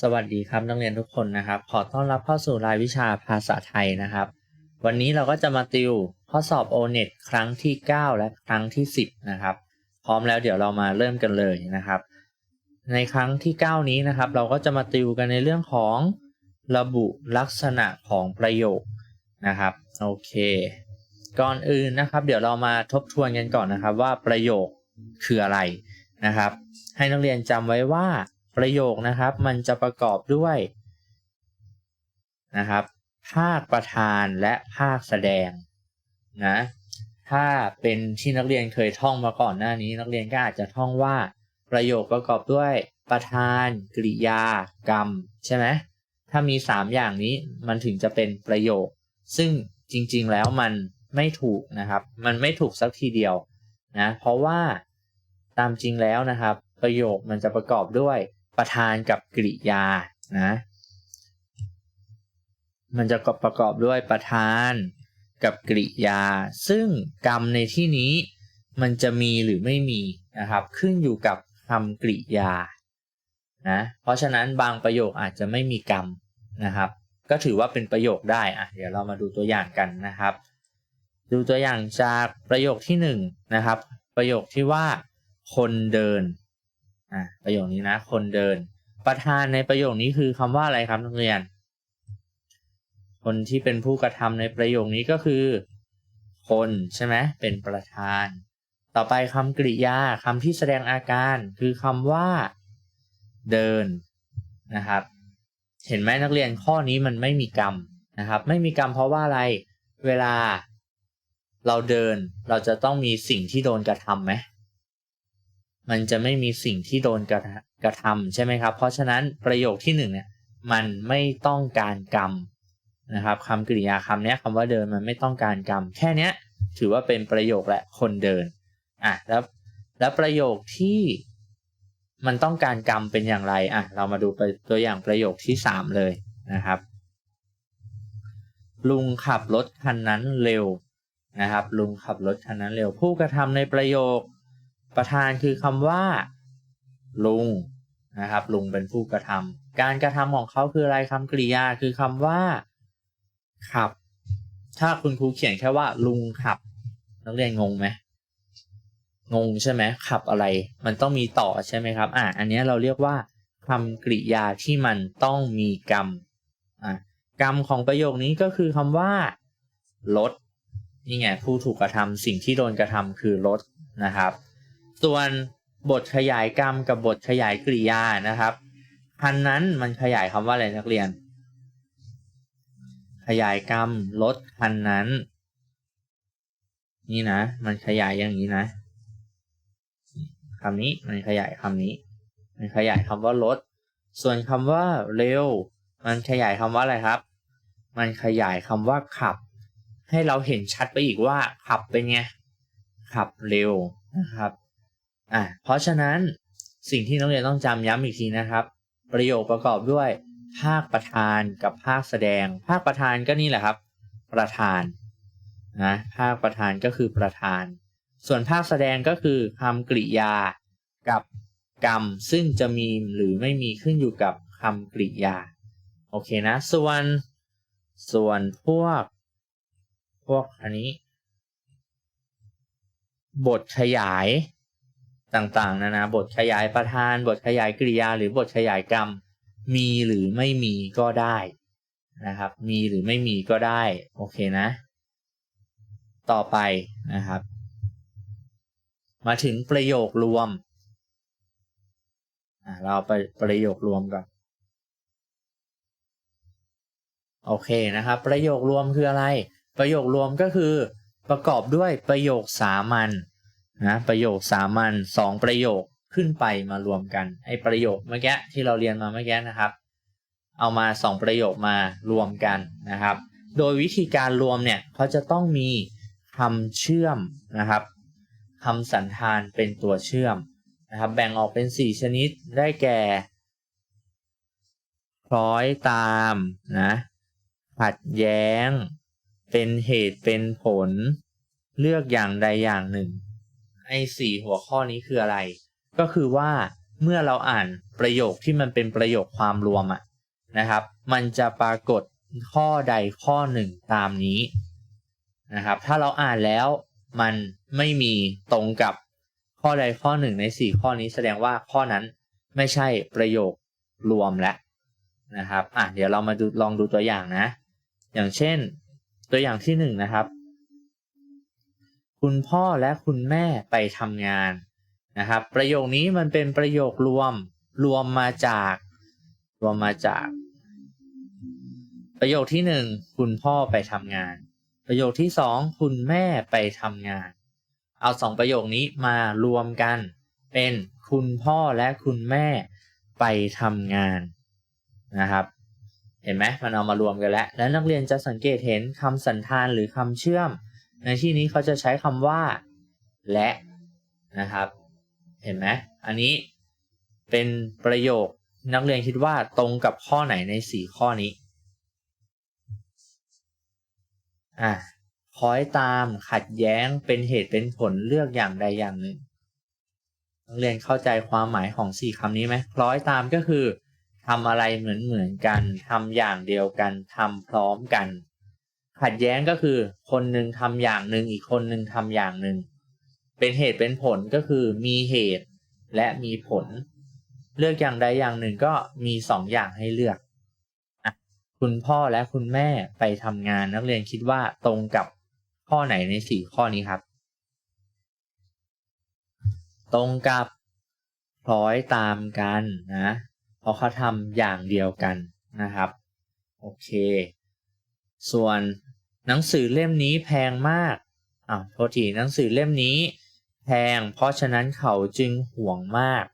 สวัสดีครับนักเรียนทุกคนนะครับ ขอต้อนรับเข้าสู่รายวิชาภาษาไทยนะครับ วันนี้เราก็จะมาติวข้อสอบ O-NET ครั้งที่ 9 และครั้งที่ 10 นะครับ พร้อมแล้วเดี๋ยวเรามาเริ่มกันเลยนะครับ ในครั้งที่ 9 นี้นะครับ เราก็จะมาติวกันในเรื่องของระบุลักษณะของประโยคนะครับโอเค ก่อนอื่นนะครับ เดี๋ยวเรามาทบทวนกันก่อนนะครับว่าประโยคคืออะไรนะครับ ให้นักเรียนจำไว้ว่า ประโยคนะครับ มันจะประกอบด้วยนะครับ ภาคประธานและภาคแสดงนะถ้าเป็นที่นักเรียนเคยท่องมาก่อนหน้านี้ นักเรียนก็อาจจะท่องว่าประโยคประกอบด้วยประธานกริยากรรม ใช่ไหมถ้ามี 3 อย่างนี้มันถึงจะเป็นประโยค ซึ่งจริงๆแล้วมันไม่ถูกนะครับ มันไม่ถูกสักทีเดียวนะเพราะว่าตามจริงแล้วนะครับ ประโยคมันจะประกอบด้วย ประธานกับกริยานะมันจะประกอบด้วยประธานกับกริยา ซึ่งกรรมในที่นี้มันจะมีหรือไม่มีนะครับ ขึ้นอยู่กับคำกริยานะเพราะฉะนั้นบางประโยคอาจจะไม่มีกรรมนะครับ ก็ถือว่าเป็นประโยคได้อะเดี๋ยวเรามาดูตัวอย่างกันนะครับ ดูตัวอย่างจากประโยคที่หนึ่งนะครับ ประโยคที่ว่าคนเดิน อะประโยคนี้นะ คนเดิน ประธานในประโยคนี้คือคำว่าอะไรครับนักเรียน คนที่เป็นผู้กระทำในประโยคนี้ก็คือ คนใช่ไหมเป็นประธาน ต่อไปคำกริยาคำที่แสดงอาการคือคำว่า เดินนะครับ เห็นไหมนักเรียนข้อนี้มันไม่มีกรรมนะครับ ไม่มีกรรมเพราะว่าอะไรเวลาเราเดินเราจะต้องมีสิ่งที่โดนกระทำไหม มันจะไม่มีสิ่งที่โดนกระกระทำใช่ไหมครับ เพราะฉะนั้นประโยคที่หนึ่งเนี่ยมันไม่ต้องการกรรมนะครับคำกริยาคำนี้คำว่าเดินมันไม่ต้องการกรรม แค่เนี้ยถือว่าเป็นประโยคและคนเดินอะแล้วแล้วประโยคที่มันต้องการกรรมเป็นอย่างไรอะเรามาดูตัวอย่างประโยคที่สามเลยนะครับ ลุงขับรถคันนั้นเร็วนะครับ ลุงขับรถคันนั้นเร็ว ผู้กระทำในประโยค ประธานคือคำว่า ลุงนะครับ ลุงเป็นผู้กระทำการกระทำของเขาคืออะไรคำกริยาคือคำว่า ขับ ถ้าคุณครูเขียนแค่ว่า ลุงขับ นักเรียนงงไหมงงใช่ไหมขับอะไร มันต้องมีต่อใช่ไหมครับ อะอันนี้เราเรียกว่าคำกริยาที่มันต้องมีกรรมอะกรรมของประโยคนี้ก็คือคำว่าลดนี่ไงผู้ถูกกระทำสิ่งที่โดนกระทำคือลดนะครับ ส่วนบทขยายกรรมกับบทขยายกริยานะครับคันนั้นมันขยายคำว่าอะไรนักเรียน ขยายกรรมลดคันนั้น นี่นะ มันขยายอย่างนี้นะคำนี้มันขยายคำนี้ มันขยายคำว่าลดส่วนคำว่าเร็ว มันขยายคำว่าอะไรครับ มันขยายคำว่าขับ ให้เราเห็นชัดไปอีกว่าขับเป็นไงขับเร็วนะครับ อะเพราะฉะนั้นสิ่งที่นักเรียนต้องจำย้ำอีกทีนะครับ ประโยคประกอบด้วย ภาคประธานกับภาคแสดง ภาคประธานก็นี่แหละครับ ประธานนะภาคประธานก็คือประธาน ส่วนภาคแสดงก็คือคำกริยากับกรรม ซึ่งจะมีหรือไม่มีขึ้นอยู่กับคำกริยา โอเคนะ ส่วน ส่วนพวก พวกอันนี้ บทขยาย ต่างๆ นานาบทขยายประธาน บทขยายกริยา หรือบทขยายกรรม มีหรือไม่มีก็ได้นะครับ มีหรือไม่มีก็ได้ โอเคนะ ต่อไปนะครับ มาถึงประโยครวมเราไปประโยครวมก่อนโอเคนะครับ ประโยครวมคืออะไร ประโยครวมก็คือประกอบด้วยประโยคสามัญ นะประโยคสามัญสองประโยคขึ้นไปมารวมกันไอประโยคเมื่อกี้ที่เราเรียนมาเมื่อกี้นะครับ เอามาสองประโยคมารวมกันนะครับ โดยวิธีการรวมเนี่ยเขาจะต้องมีคำเชื่อมนะครับคำสันธานเป็นตัวเชื่อมนะครับ แบ่งออกเป็น 4 ชนิดได้แก่คล้อยตามนะขัดแย้ง เป็นเหตุเป็นผล เลือกอย่างใดอย่างหนึ่ง ไอ้สี่หัวข้อนี้คืออะไร ก็คือว่าเมื่อเราอ่านประโยคที่มันเป็นประโยคความรวมอะนะครับ มันจะปรากฏข้อใดข้อหนึ่งตามนี้นะครับ ถ้าเราอ่านแล้วมันไม่มีตรงกับข้อใดข้อหนึ่งในสี่ข้อนี้แสดงว่าข้อนั้นไม่ใช่ประโยครวมแล้วนะครับ อะเดี๋ยวเรามาดูลองดูตัวอย่างนะ อย่างเช่น ตัวอย่างที่หนึ่งนะครับ คุณพ่อและคุณแม่ไปทำงานนะครับ ประโยคนี้มันเป็นประโยครวมรวมมาจาก รวมมาจาก ประโยคที่หนึ่งคุณพ่อไปทำงาน ประโยคที่สองคุณแม่ไปทำงาน เอาสองประโยคนี้มารวมกัน เป็นคุณพ่อและคุณแม่ไปทำงานนะครับ เห็นไหมมันเอามารวมกันแล้ว แล้วนักเรียนจะสังเกตเห็นคำสันธานหรือคำเชื่อม ในที่นี้เขาจะใช้คำว่า และนะครับ เห็นไหมอันนี้เป็นประโยคนักเรียนคิดว่าตรงกับข้อไหนในสี่ข้อนี้อะคอยตามขัดแย้งเป็นเหตุเป็นผลเลือกอย่างใดอย่างหนึ่งนักเรียนเข้าใจความหมายของสี่คำนี้ไหมคล้อยตามก็คือทำอะไรเหมือนเหมือนกันทำอย่างเดียวกันทำพร้อมกัน ขัดแย้งก็คือคนหนึ่งทำอย่างหนึ่งอีกคนหนึ่งทำอย่างหนึ่ง เป็นเหตุเป็นผลก็คือมีเหตุและมีผล เลือกอย่างใดอย่างหนึ่งก็มีสองอย่างให้เลือกอคุณพ่อและคุณแม่ไปทำงานนักเรียนคิดว่าตรงกับข้อไหนในสี่ข้อนี้ครับ ตรงกับคล้อยตามกันนะเพราะเขาทำอย่างเดียวกันนะครับ โอเค ส่วน หนังสือเล่มนี้แพงมากอ่าโทษทีหนังสือเล่มนี้ แพง เพราะฉะนั้นเขาจึงห่วงมาก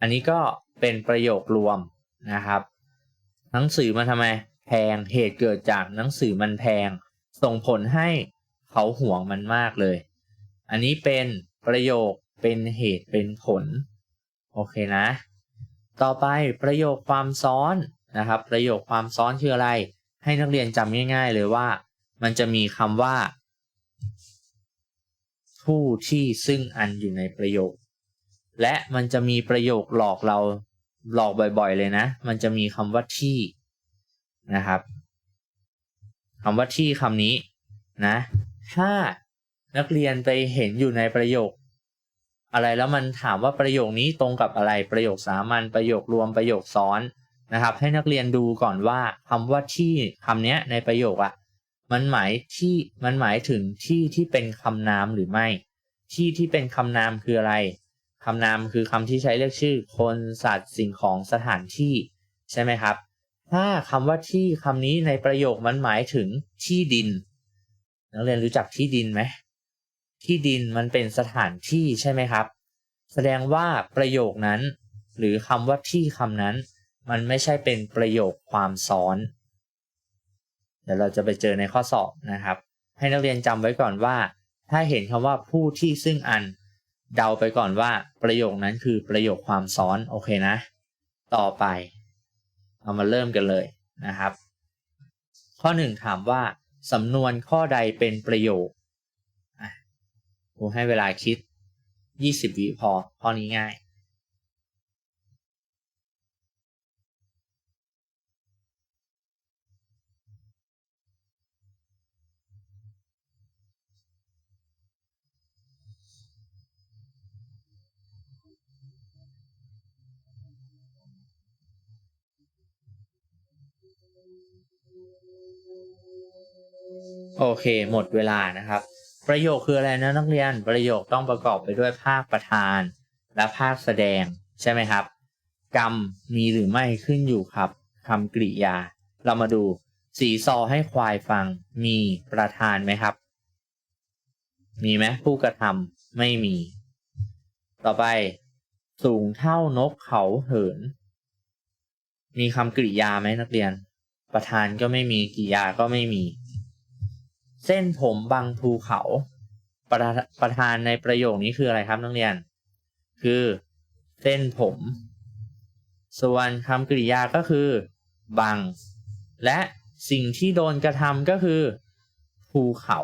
อันนี้ก็เป็นประโยครวมนะครับ หนังสือมันทำไม แพงเหตุเกิดจากหนังสือมันแพง ส่งผลให้เขาห่วงมันมากเลย อันนี้เป็นประโยคเป็นเหตุเป็นผล โอเคนะ ต่อไปประโยคความซ้อนนะครับ ประโยคความซ้อนคืออะไร ให้นักเรียนจำง่าย ๆ เลยว่า มันจะมีคำว่า ผู้ที่ซึ่งอันอยู่ในประโยค และมันจะมีประโยคหลอกเราหลอกบ่อย ๆ เลยนะ มันจะมีคำว่าที่นะครับคำว่าที่คำนี้นะ ถ้านักเรียนไปเห็นอยู่ในประโยค อะไรแล้วมันถามว่าประโยคนี้ตรงกับอะไรประโยคสามัญประโยครวมประโยคซ้อน นะครับ ให้นักเรียนดูก่อนว่าคำว่าที่คำนี้ในประโยคอะมันหมายที่มันหมายถึงที่ที่เป็นคำนามหรือไม่ ที่ที่เป็นคำนามคืออะไรคำนามคือคำที่ใช้เรียกชื่อ คนสัตว์สิ่งของสถานที่ใช่ไหมครับ ถ้าคำว่าที่คำนี้ในประโยคมันหมายถึงที่ดิน นักเรียนรู้จักที่ดินไหมที่ดินมันเป็นสถานที่ใช่ไหมครับ แสดงว่าประโยคนั้น หรือคำว่าที่คำนั้น มันไม่ใช่เป็นประโยคความซ้อน เดี๋ยวเราจะไปเจอในข้อสอบนะครับ ให้นักเรียนจำไว้ก่อนว่า ถ้าเห็นคำว่าผู้ที่ซึ่งอันเดาไปก่อนว่าประโยคนั้นคือประโยคความซ้อนโอเคนะ ต่อไปเอามาเริ่มกันเลยนะครับ ข้อหนึ่งถามว่าสำนวนข้อใดเป็นประโยคครูให้เวลาคิด 20 วิพอข้อนี้ง่าย โอเค หมดเวลานะครับ ประโยคคืออะไรนะนักเรียน ประโยคต้องประกอบไปด้วยภาคประธาน และภาคแสดงใช่ไหมครับ กรรมมีหรือไม่ขึ้นอยู่ครับคำกริยา เรามาดู สีซอให้ควายฟัง มีประธานไหมครับ มีไหมผู้กระทำไม่มี ต่อไป สูงเท่านกเขาเหิน มีคำกริยาไหมนักเรียน ประธานก็ไม่มีกริยาก็ไม่มี เส้นผมบางภูเขา ประประธานในประโยคนี้คืออะไรครับนักเรียน คือเส้นผม ส่วนคำกริยาก็คือบัง และสิ่งที่โดนกระทำก็คือ ภูเขา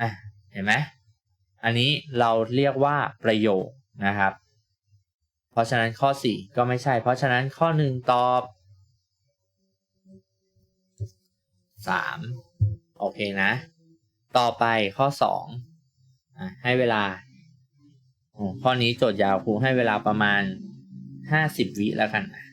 อะเห็นไหมอันนี้เราเรียกว่าประโยคนะครับ เพราะฉะนั้นข้อ 4 ก็ไม่ใช่ เพราะฉะนั้นข้อ 1 ตอบ 3 โอเคนะ ต่อไปข้อสอะให้เวลา ข้อนี้โจทย์ยาวครูให้เวลาประมาณห้าสิบวิแล้วกันนะ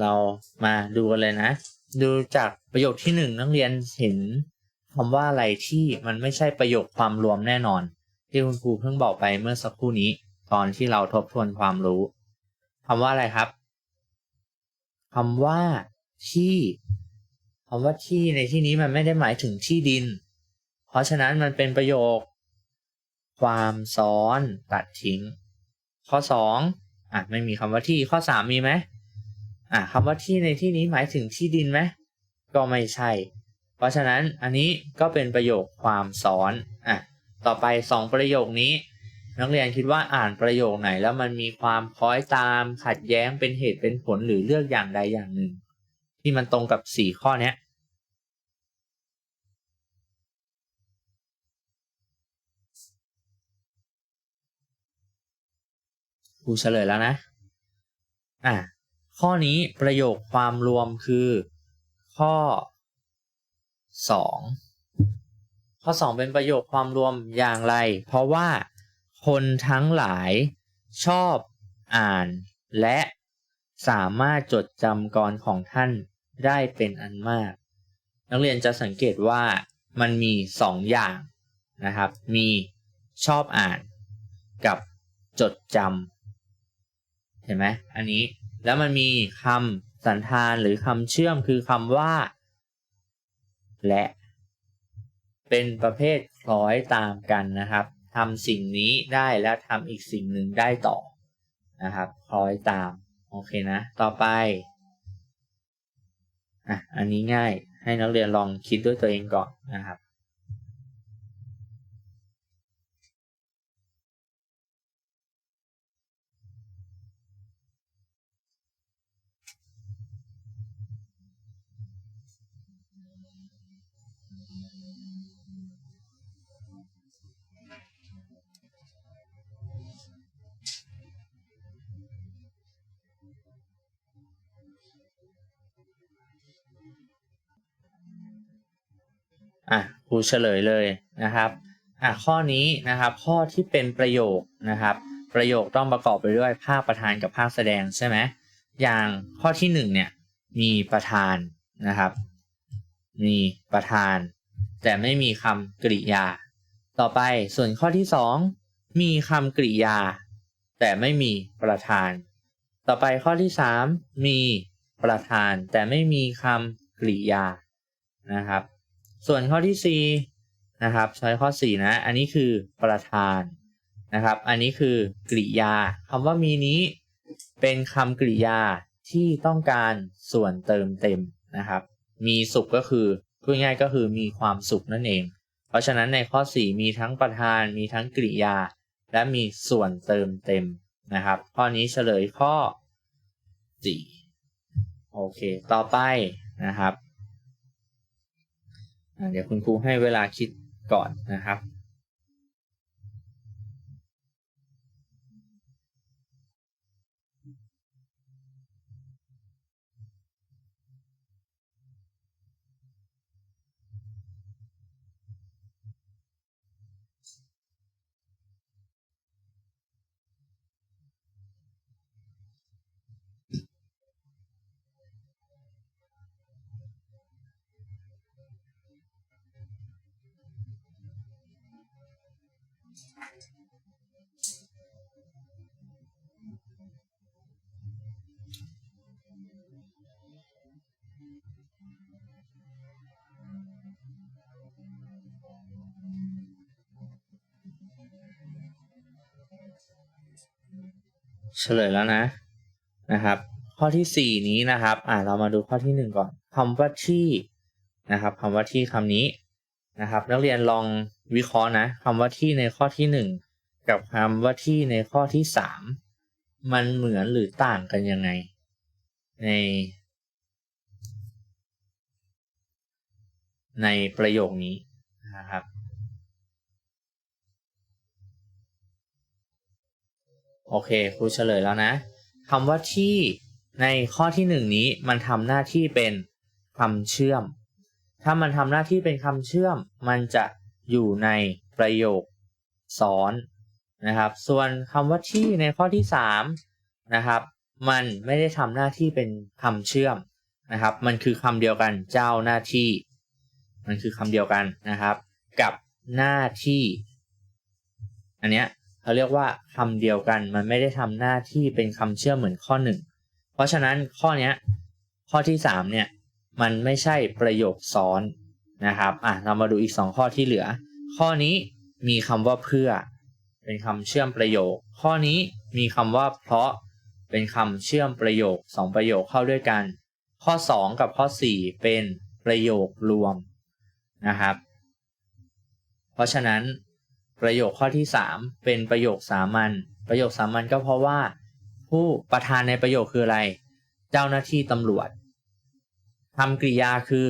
เรามาดูกันเลยนะ ดูจากประโยคที่หนึ่งนักเรียนเห็นคำว่าอะไรที่มันไม่ใช่ประโยคความรวมแน่นอน ที่คุณครูเพิ่งบอกไปเมื่อสักครู่นี้ ตอนที่เราทบทวนความรู้คำว่าอะไรครับคำว่าที่คำว่าที่ในที่นี้มันไม่ได้หมายถึงที่ดิน เพราะฉะนั้นมันเป็นประโยค ความซ้อนตัดทิ้ง ข้อสองอะไม่มีคำว่าที่ข้อสามมีไหม อะคำว่าที่ในที่นี้หมายถึงที่ดินไหมก็ไม่ใช่ เพราะฉะนั้นอันนี้ก็เป็นประโยคความซ้อนอะต่อไปสองประโยคนี้ นักเรียนคิดว่าอ่านประโยคไหน แล้วมันมีความคล้อยตามขัดแย้งเป็นเหตุเป็นผลหรือเลือกอย่างใดอย่างหนึ่ง ที่มันตรงกับสี่ข้อนี้กูเฉลยแล้วนะ อะ ข้อนี้ประโยคความรวมคือ ข้อ 2 ข้อ 2 เป็นประโยคความรวมอย่างไร เพราะว่าคนทั้งหลายชอบอ่าน และสามารถจดจำกรของท่านได้เป็นอันมาก นักเรียนจะสังเกตว่ามันมีสองอย่างนะครับ มีชอบอ่านกับจดจำเห็นไหมอันนี้ แล้วมันมีคำสันธานหรือคำเชื่อมคือคำว่า และ เป็นประเภทคล้อยตามกันนะครับทำสิ่งนี้ได้แล้วทำอีกสิ่งหนึ่งได้ต่อนะครับคล้อยตาม โอเคนะ ต่อไปอะอันนี้ง่ายให้นักเรียนลองคิดด้วยตัวเองก่อนนะครับ อะครูเฉลยเลยนะครับอะข้อนี้นะครับข้อที่เป็นประโยคนะครับ ประโยคต้องประกอบไปด้วยภาคประธานกับภาคแสดงใช่ไหมอย่างข้อที่หนึ่งเนี่ยมีประธานนะครับ มีประธาน แต่ไม่มีคำกริยา ต่อไปส่วนข้อที่สองมีคำกริยา แต่ไม่มีประธาน ต่อไปข้อที่สามมีประธาน แต่ไม่มีคำกริยานะครับ ส่วนข้อที่4นะครับใช้ข้อ4นะ อันนี้คือประธานนะครับ อันนี้คือกริยาคำว่ามีนี้เป็นคำกริยาที่ต้องการส่วนเติมเต็มนะครับ มีสุขก็คือพูดง่ายก็คือมีความสุขนั่นเอง เพราะฉะนั้นในข้อ 4 มีทั้งประธาน มีทั้งกริยา และมีส่วนเติมเต็มนะครับ ข้อนี้เฉลยข้อ 4 โอเค ต่อไปนะครับ เดี๋ยวคุณครูให้เวลาคิดก่อนนะครับ เฉลยแล้วนะนะครับ ข้อที่ 4 นี้นะครับ อ่าเรามาดูข้อที่ 1 ก่อน คำว่าที่นะครับ คำว่าที่คำนี้นะครับ นักเรียนลอง วิเคราะห์นะคำว่าที่ในข้อที่หนึ่งกับคำว่าที่ในข้อที่สามมันเหมือนหรือต่างกันยังไง ใน ในประโยคนี้นะครับโอเคครูเฉลยแล้วนะคำว่าที่ในข้อที่หนึ่งนี้มันทำหน้าที่เป็นคำเชื่อม ถ้ามันทำหน้าที่เป็นคำเชื่อม มันจะ อยู่ในประโยคซ้อนนะครับ ส่วนคำว่าที่ในข้อที่สามนะครับ มันไม่ได้ทำหน้าที่เป็นคำเชื่อมนะครับ มันคือคำเดียวกันเจ้าหน้าที่ มันคือคำเดียวกันนะครับ กับหน้าที่ อันเนี้ยเขาเรียกว่าคำเดียวกัน มันไม่ได้ทำหน้าที่เป็นคำเชื่อมเหมือนข้อหนึ่งเพราะฉะนั้นข้อเนี้ยข้อที่สามเนี่ยมันไม่ใช่ประโยคซ้อน นะครับอะเรามาดูอีกสองข้อที่เหลือ ข้อนี้มีคำว่าเพื่อ เป็นคำเชื่อมประโยค ข้อนี้มีคำว่าเพราะเป็นคำเชื่อมประโยคสองประโยคเข้าด้วยกัน ข้อสองกับข้อสี่เป็นประโยครวมนะครับ เพราะฉะนั้นประโยคข้อที่สามเป็นประโยคสามัญประโยคสามัญก็เพราะว่า ผู้ประธานในประโยคคืออะไร เจ้าหน้าที่ตำรวจทำกริยาคือ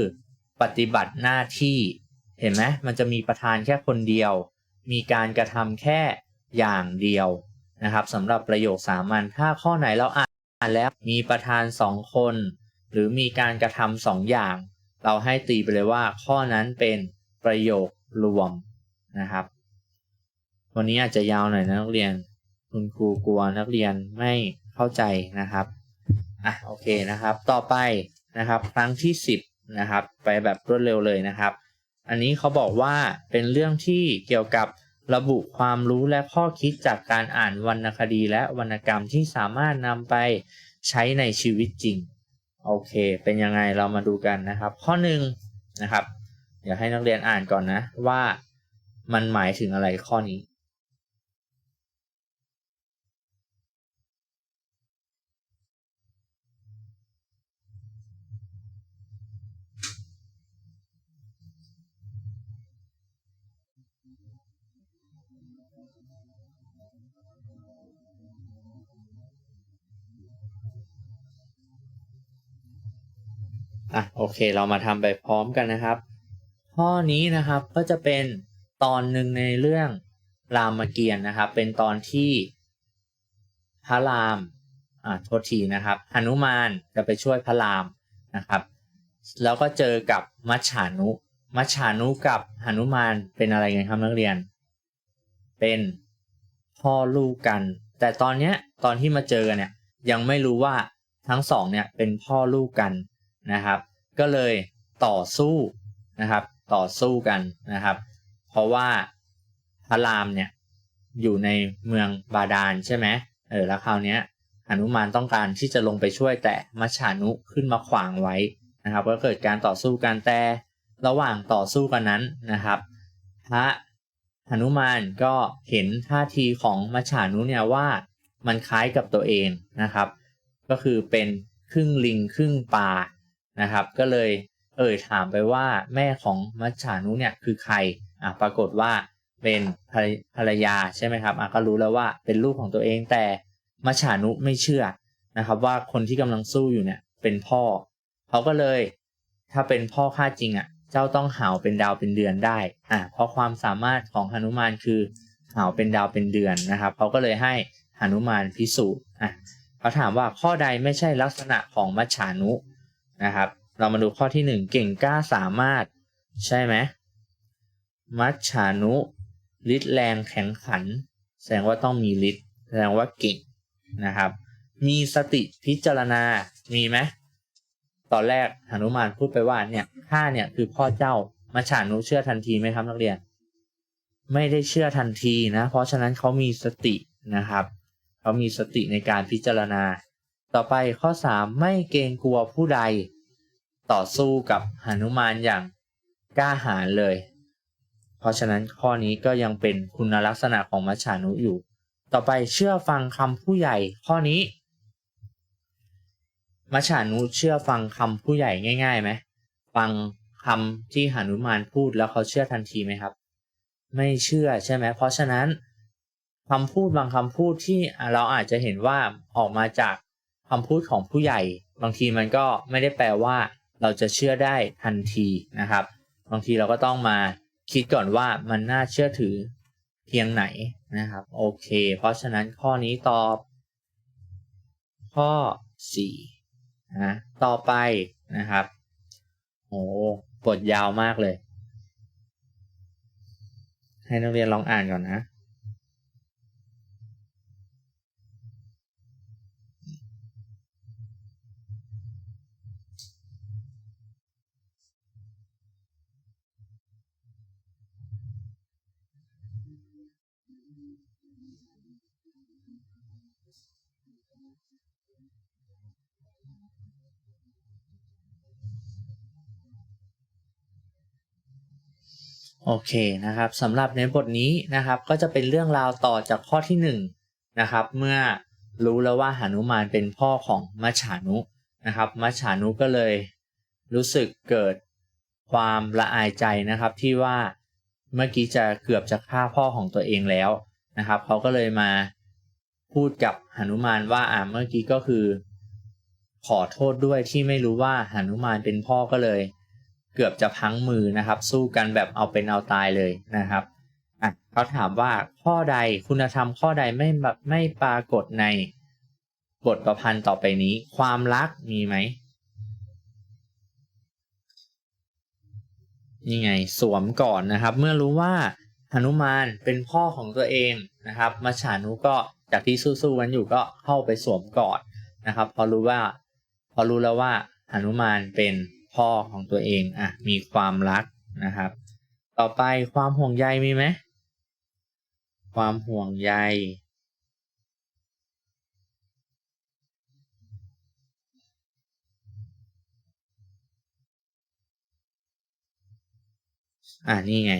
ปฏิบัติหน้าที่เห็นไหมมันจะมีประธานแค่คนเดียว มีการกระทำแค่อย่างเดียวนะครับสำหรับประโยคสามัญถ้าข้อไหนเราอ่านแล้วมีประธานสองคน หรือมีการกระทำสองอย่าง เราให้ตีไปเลยว่าข้อนั้นเป็นประโยครวมนะครับ วันนี้อาจจะยาวหน่อยนะนักเรียน คุณครูกลัวนักเรียนไม่เข้าใจนะครับอะโอเคนะครับ ต่อไปนะครับ ครั้งที่ 10 นะครับ ไปแบบรวดเร็วเลยนะครับ อันนี้เขาบอกว่าเป็นเรื่องที่เกี่ยวกับระบุความรู้และข้อคิดจากการอ่านวรรณคดีและวรรณกรรมที่สามารถนำไปใช้ในชีวิตจริง โอเค เป็นยังไงเรามาดูกันนะครับ ข้อหนึ่งนะครับ เดี๋ยวให้นักเรียนอ่านก่อนนะว่ามันหมายถึงอะไรข้อนี้ อะโอเคเรามาทำไปพร้อมกันนะครับ ข้อนี้นะครับก็จะเป็นตอนหนึ่งในเรื่องรามเกียรตินะครับ เป็นตอนที่พระรามอ่าโทษทีนะครับหนุมานจะไปช่วยพระรามนะครับ แล้วก็เจอกับมัจฉานุมัจฉานุกับหนุมานเป็นอะไรกันครับนักเรียน เป็นพ่อลูกกัน แต่ตอนเนี้ยตอนที่มาเจอกันเนี่ยยังไม่รู้ว่าทั้งสองเนี่ยเป็นพ่อลูกกัน นะครับ ก็เลยต่อสู้นะครับ ต่อสู้กันนะครับ เพราะว่าพระรามเนี่ยอยู่ในเมืองบาดาลใช่ไหมเออแล้วคราวนี้หนุมานต้องการที่จะลงไปช่วยแต่มัชฉานุขึ้นมาขวางไว้นะครับ ก็เกิดการต่อสู้กันแต่ระหว่างต่อสู้กันนั้นนะครับพระหนุมานก็เห็นท่าทีของมัชฉานุเนี่ยว่ามันคล้ายกับตัวเองนะครับ ก็คือเป็นครึ่งลิงครึ่งปลา นะครับ ก็เลยเอ่ยถามไปว่าแม่ของมัจฉานุเนี่ยคือใครอะปรากฏว่าเป็นภรรยาใช่ไหมครับอะก็รู้แล้วว่าเป็นลูกของตัวเองแต่มัจฉานุไม่เชื่อนะครับ ว่าคนที่กำลังสู้อยู่เนี่ยเป็นพ่อเขาก็เลย ถ้าเป็นพ่อข้าจริงอะเจ้าต้องหาวเป็นดาวเป็นเดือนได้อะเพราะความสามารถของหนุมานคือหาวเป็นดาวเป็นเดือนนะครับเขาก็เลยให้หนุมานพิสูจน์อะเขาถามว่าข้อใดไม่ใช่ลักษณะของมัจฉานุ นะครับ เรามาดูข้อที่หนึ่งเก่งกล้าสามารถ ใช่ไหมมัจฉานุฤทธิ์แรงแข็งขัน แสดงว่าต้องมีฤทธิ์แสดงว่าเก่งนะครับ มีสติพิจารณา มีไหมตอนแรกหนุมานพูดไปว่าเนี่ยข้าเนี่ยคือพ่อเจ้ามัจฉานุเชื่อทันทีไหมครับนักเรียน ไม่ได้เชื่อทันทีนะ เพราะฉะนั้นเขามีสตินะครับ เขามีสติในการพิจารณา ต่อไปข้อสามไม่เกรงกลัวผู้ใด ต่อสู้กับหนุมานอย่างกล้าหาญเลย เพราะฉะนั้นข้อนี้ก็ยังเป็นคุณลักษณะของมัจฉานุอยู่ ต่อไปเชื่อฟังคำผู้ใหญ่ข้อนี้ มัจฉานุเชื่อฟังคำผู้ใหญ่ง่ายๆไหมฟังคำที่หนุมานพูดแล้วเขาเชื่อทันทีไหมครับ ไม่เชื่อใช่ไหมเพราะฉะนั้นคำพูดบางคำพูดที่เราอาจจะเห็นว่าออกมาจาก คำพูดของผู้ใหญ่ บางทีมันก็ไม่ได้แปลว่า เราจะเชื่อได้ทันทีนะครับ บางทีเราก็ต้องมาคิดก่อนว่ามันน่าเชื่อถือเพียงไหนนะครับ โอเค เพราะฉะนั้นข้อนี้ตอบ ข้อ4นะต่อไปนะครับโอ้บทยาวมากเลย ให้นักเรียนลองอ่านก่อนนะ โอเคนะครับสำหรับในบทนี้นะครับก็จะเป็นเรื่องราวต่อจากข้อที่1นนะครับเมื่อรู้แล้วว่าหานุมานเป็นพ่อของมัจฉานุนะครับมัจฉานุก็เลยรู้สึกเกิดความละอายใจนะครับที่ว่าเมื่อกี้จะเกือบจะฆ่าพ่อของตัวเองแล้วนะครับเขาก็เลยมาพูดกับหนุมานว่าอ่าเมื่อกี้ก็คือ ขอโทษด้วยที่ไม่รู้ว่าหนุมานเป็นพ่อก็เลย เกือบจะพังมือนะครับ สู้กันแบบเอาเป็นเอาตายเลยนะครับอะเขาถามว่าข้อใดคุณธรรมข้อใดไม่ไม่ปรากฏในบทประพันธ์ต่อไปนี้ ความรักมีไหมนี่ไงสวมก่อนนะครับ เมื่อรู้ว่าหนุมานเป็นพ่อของตัวเองนะครับมาฉานุก็จากที่สู้ๆกันอยู่ก็เข้าไปสวมกอดนะครับ พอรู้ว่า พอรู้แล้วว่าหนุมานเป็น พ่อของตัวเองอะมีความรักนะครับ ต่อไปความห่วงใยมีไหมความห่วงใย อ่านี่ไง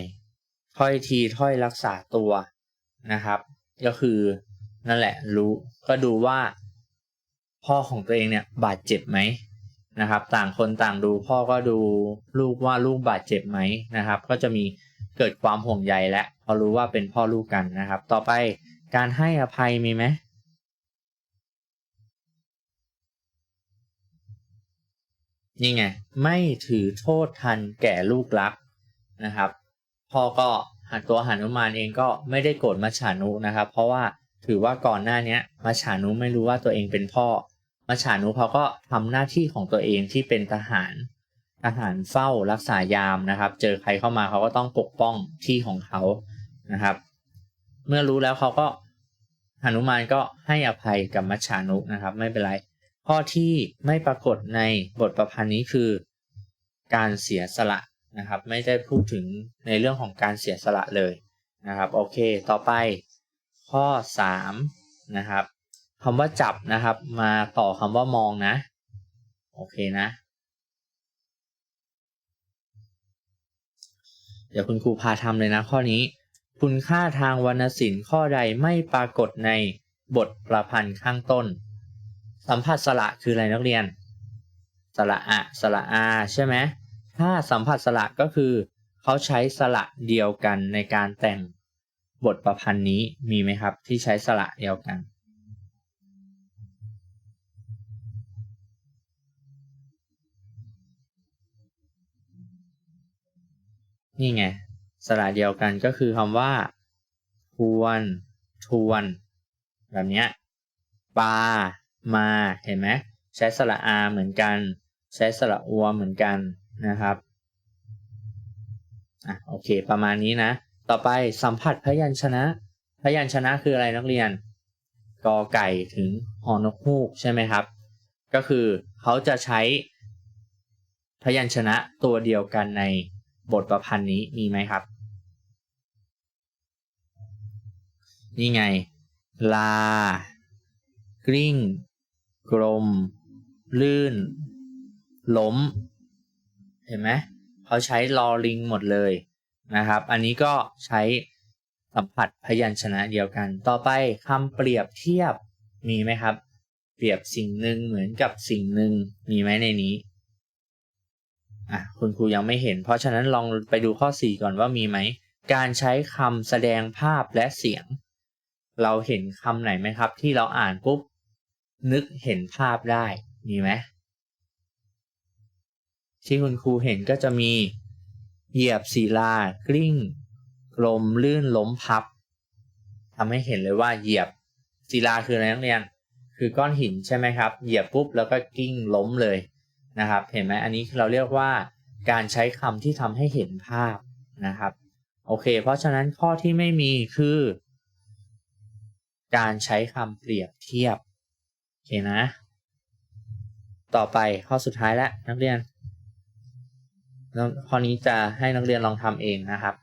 ถ้อยทีถ้อยรักษาตัวนะครับ ก็คือนั่นแหละรู้ก็ดูว่า พ่อของตัวเองเนี่ยบาดเจ็บไหม นะครับ ต่างคนต่างดูพ่อก็ดูลูกว่าลูกบาดเจ็บไหมนะครับ ก็จะมีเกิดความห่วงใยและพอรู้ว่าเป็นพ่อลูกกันนะครับ ต่อไปการให้อภัยมีไหมนี่ไงไม่ถือโทษทันแก่ลูกรักนะครับพ่อก็หันตัวหานุมานเองก็ไม่ได้โกรธมัชฉานุนะครับ เพราะว่าถือว่าก่อนหน้านี้มัชฉานุไม่รู้ว่าตัวเองเป็นพ่อ มาฉานุเขาก็ทำหน้าที่ของตัวเองที่เป็นทหารทหารเฝ้ารักษายามนะครับ เจอใครเข้ามาเขาก็ต้องปกป้องที่ของเขานะครับ เมื่อรู้แล้วเขาก็หนุมานก็ให้อภัยกับมัชฉานุนะครับ ไม่เป็นไร ข้อที่ไม่ปรากฏในบทประพันธ์นี้คือ การเสียสละนะครับ ไม่ได้พูดถึงในเรื่องของการเสียสละเลยนะครับ โอเค ต่อไปข้อ3นะครับ คำว่าจับนะครับ มาต่อคำว่ามองนะ โอเคนะ เดี๋ยวคุณครูพาทำเลยนะข้อนี้ คุณค่าทางวรรณศิลป์ข้อใดไม่ปรากฏในบทประพันธ์ข้างต้น สัมผัสสระคืออะไรนักเรียน สระอะสระอาใช่ไหมถ้าสัมผัสสระก็คือเขาใช้สระเดียวกันในการแต่งบทประพันธ์นี้มีไหมครับ ที่ใช้สระเดียวกัน นี่ไง สระเดียวกันก็คือคำว่าทวนทวน แบบนี้ปา มา เห็นไหมใช้สระอาเหมือนกัน ใช้สระอัวเหมือนกันนะครับอะโอเค ประมาณนี้นะ ต่อไปสัมผัสพยัญชนะ พยัญชนะคืออะไรนักเรียนกอไก่ถึงหอนกฮูกใช่ไหมครับ ก็คือเขาจะใช้พยัญชนะตัวเดียวกันใน บทประพันธ์นี้มีไหมครับ นี่ไง ลากลิ้ง กลม ลื่น ล้ม เห็นไหมเขาใช้ลอลิงหมดเลยนะครับ อันนี้ก็ใช้สัมผัสพยัญชนะเดียวกัน ต่อไปคำเปรียบเทียบมีไหมครับ เปรียบสิ่งหนึ่งเหมือนกับสิ่งหนึ่งมีไหมในนี้ อะคุณครูยังไม่เห็น เพราะฉะนั้นลองไปดูข้อ 4 ก่อนว่ามีไหม การใช้คำแสดงภาพและเสียง เราเห็นคำไหนไหมครับ ที่เราอ่านปุ๊บ นึกเห็นภาพได้ มีไหมที่คุณครูเห็นก็จะมี เหยียบศิลากลิ้ง กลมลื่นล้มพับทำให้เห็นเลยว่าเหยียบศิลาคืออะไรนักเรียน คือก้อนหินใช่ไหมครับ เหยียบปุ๊บแล้วก็กิ้งล้มเลย นะครับ เห็นไหมอันนี้เราเรียกว่าการใช้คำที่ทำให้เห็นภาพนะครับ โอเค เพราะฉะนั้นข้อที่ไม่มีคือ การใช้คำเปรียบเทียบ โอเคนะ ต่อไปข้อสุดท้ายแล้วนักเรียน ข้อนี้จะให้นักเรียนลองทำเองนะครับ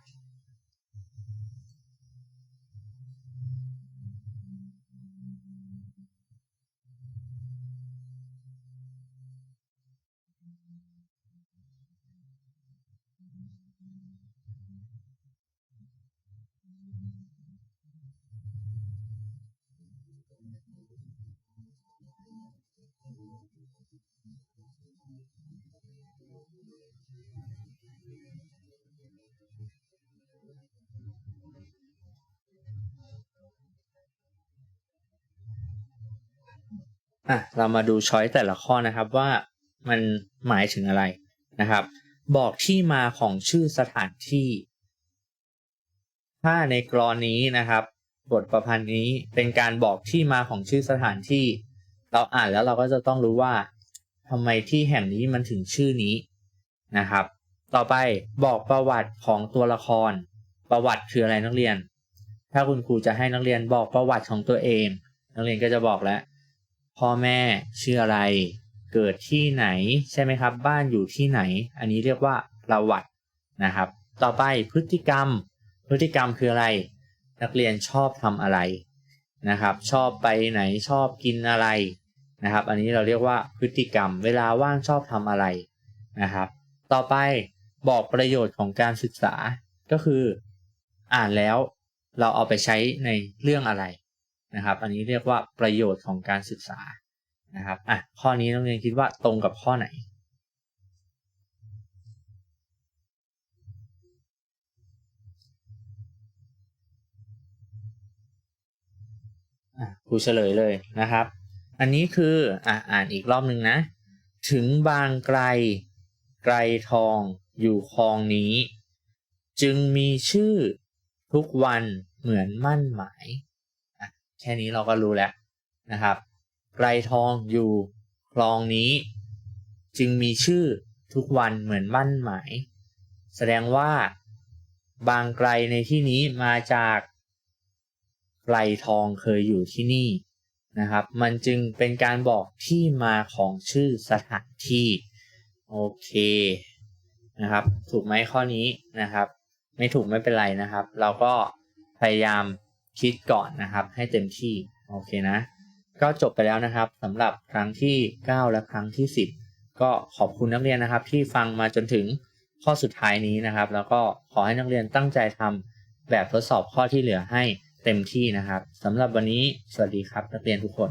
อะเรามาดูช้อยแต่ละข้อนะครับว่ามันหมายถึงอะไรนะครับ บอกที่มาของชื่อสถานที่ ถ้าในกรณีนี้นะครับ บทประพันธ์นี้เป็นการบอกที่มาของชื่อสถานที่ เราอ่านแล้วเราก็จะต้องรู้ว่าทำไมที่แห่งนี้มันถึงชื่อนี้นะครับ ต่อไปบอกประวัติของตัวละคร ประวัติคืออะไรนักเรียน ถ้าคุณครูจะให้นักเรียนบอกประวัติของตัวเอง นักเรียนก็จะบอกแล้ว พ่อแม่ชื่ออะไร เกิดที่ไหนใช่ไหมครับ บ้านอยู่ที่ไหน อันนี้เรียกว่าประวัตินะครับ ต่อไปพฤติกรรม พฤติกรรมคืออะไร นักเรียนชอบทำอะไรนะครับ ชอบไปไหนชอบกินอะไรนะครับ อันนี้เราเรียกว่าพฤติกรรม เวลาว่างชอบทำอะไรนะครับ ต่อไปบอกประโยชน์ของการศึกษาก็คือ อ่านแล้วเราเอาไปใช้ในเรื่องอะไร นะครับ อันนี้เรียกว่าประโยชน์ของการศึกษานะครับอะข้อนี้นักเรียนคิดว่าตรงกับข้อไหนครูเฉลยเลยนะครับ อันนี้คืออะอ่านอีกรอบหนึ่งนะ ถึงบางไกล ไกลทองอยู่คลองนี้ จึงมีชื่อทุกวันเหมือนมั่นหมาย แค่นี้เราก็รู้แล้วนะครับไกรทองอยู่คลองนี้ จึงมีชื่อทุกวันเหมือนมั่นหมาย แสดงว่าบางไกลในที่นี้มาจากไกรทองเคยอยู่ที่นี่นะครับ มันจึงเป็นการบอกที่มาของชื่อสถานที่ โอเคนะครับ ถูกไหมข้อนี้นะครับ ไม่ถูกไม่เป็นไรนะครับ เราก็พยายาม คิดก่อนนะครับ ให้เต็มที่โอเคนะ ก็จบไปแล้วนะครับสำหรับครั้งที่ 9 และครั้งที่ 10 ก็ขอบคุณนักเรียนนะครับ ที่ฟังมาจนถึงข้อสุดท้ายนี้นะครับ แล้วก็ขอให้นักเรียนตั้งใจทำแบบทดสอบข้อที่เหลือให้เต็มที่นะครับสำหรับวันนี้สวัสดีครับนักเรียนทุกคน